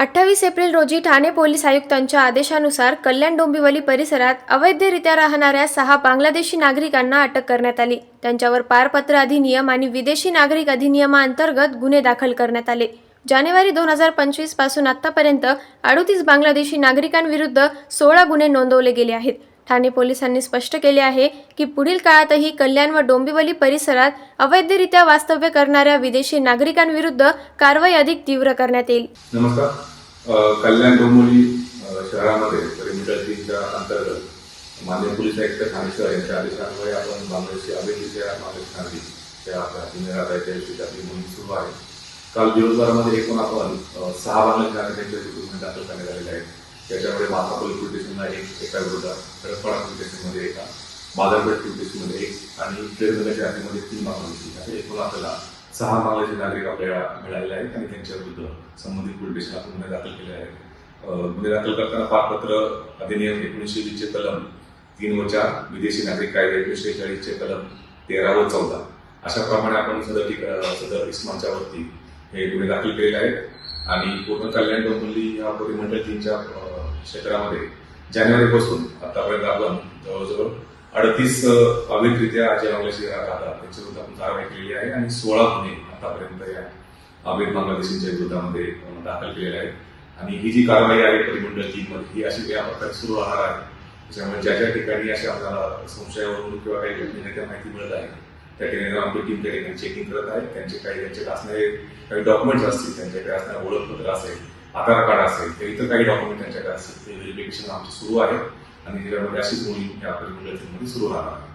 अठ्ठावीस एप्रिल रोजी ठाणे पोलीस आयुक्तांच्या आदेशानुसार कल्याण डोंबिवली परिसरात अवैधरित्या राहणाऱ्या सहा बांगलादेशी नागरिकांना अटक करण्यात आली. त्यांच्यावर पारपत्र अधिनियम आणि विदेशी नागरिक अधिनियमाअंतर्गत गुन्हे दाखल करण्यात आले. जानेवारी दोन हजार पंचवीसपासून आतापर्यंत अडोतीस बांगलादेशी नागरिकांविरुद्ध सोळा गुन्हे नोंदवले गेले आहेत. ठाणे पोलिसांनी स्पष्ट केले आहे की पुढील काळातही कल्याण व डोंबिवली परिसरात अवैधरित्या वास्तव्य करणाऱ्या विदेशी नागरिकांविरुद्ध कारवाई अधिक तीव्र करण्यात येईल. नमस्कार. कल्याण डोंबोली शहरामध्ये परिमीटर तीनच्या अंतर्गत माननीय पोलीस आयुक्त ठाणे शहर यांच्या आदेशान्वये आपण बांगलादेशी अभिनेत्या बांगलादेश नागरिक त्या आपल्या गुन्हेगार आहेत. आपली मोहीम सुरू आहे. काल दिवसभरामध्ये एकूण आपण सहा बांगलादेश नागरिकांचे रिक्रुटमेंट दाखल करण्यात आलेले आहेत. त्याच्यामुळे माता पोलीस स्टेशनला एक एका विरोधात रडपाडा पोलीस स्टेशनमध्ये एका बाजारपेठ पोलीस स्टेशनमध्ये एक आणि ट्रेनमध्ये हद्दीमध्ये तीन बांगलादेशी असे एकूण आपल्याला सहा मागाचे नागरिक आपल्याला मिळालेले आहेत आणि त्यांच्या विरुद्ध संबंधित पोलीस आपण गुन्हे दाखल केले आहेत. गुन्हे दाखल करताना पारपत्र अधिनियम एकोणीसशे वीसचे कलम तीन व चार विदेशी नागरिक कायदे एकोणीसशे चाळीसचे कलम तेरा व चौदा. अशाप्रमाणे आपण सदर सदर इस्माच्या वरती हे गुन्हे दाखल केलेले आहेत. आणि पूर्ण कल्याण डोंबिवली ह्या परिमंडळ तीनच्या क्षेत्रामध्ये जानेवारीपासून आतापर्यंत आपण जवळजवळ अडतीस अवैधरित्या जे बांगलादेशी राहतात त्यांच्याविरुद्ध कारवाई केलेली आहे आणि सोळा गुन्हे आतापर्यंत या अवैध बांगलादेशींच्या विरोधामध्ये दाखल केलेले आहेत. आणि ही जी कारवाई आहे परिमंडळ तीन मध्ये ही अशी या प्रकारे सुरू राहणार आहे. त्याच्यामुळे ज्या ज्या ठिकाणी अशा आपल्याला संशयावरून किंवा काही घटनेच्या माहिती मिळत आहे त्या ठिकाणी आमची टीम त्या ठिकाणी चेकिंग करत आहे. त्यांचे काही त्यांचे असणारे काही डॉक्युमेंट्स असतील त्यांच्याकडे असणारे ओळखपत्र असेल आधार कार्ड असेल किंवा इतर काही डॉक्युमेंट त्यांच्याकडे असतील ते व्हेरिफिकेशन आमचे सुरू आहे. आणि त्याच्यामध्ये अशीच मोहीम या परिमंडळ तीनमध्ये सुरू राहणार आहे.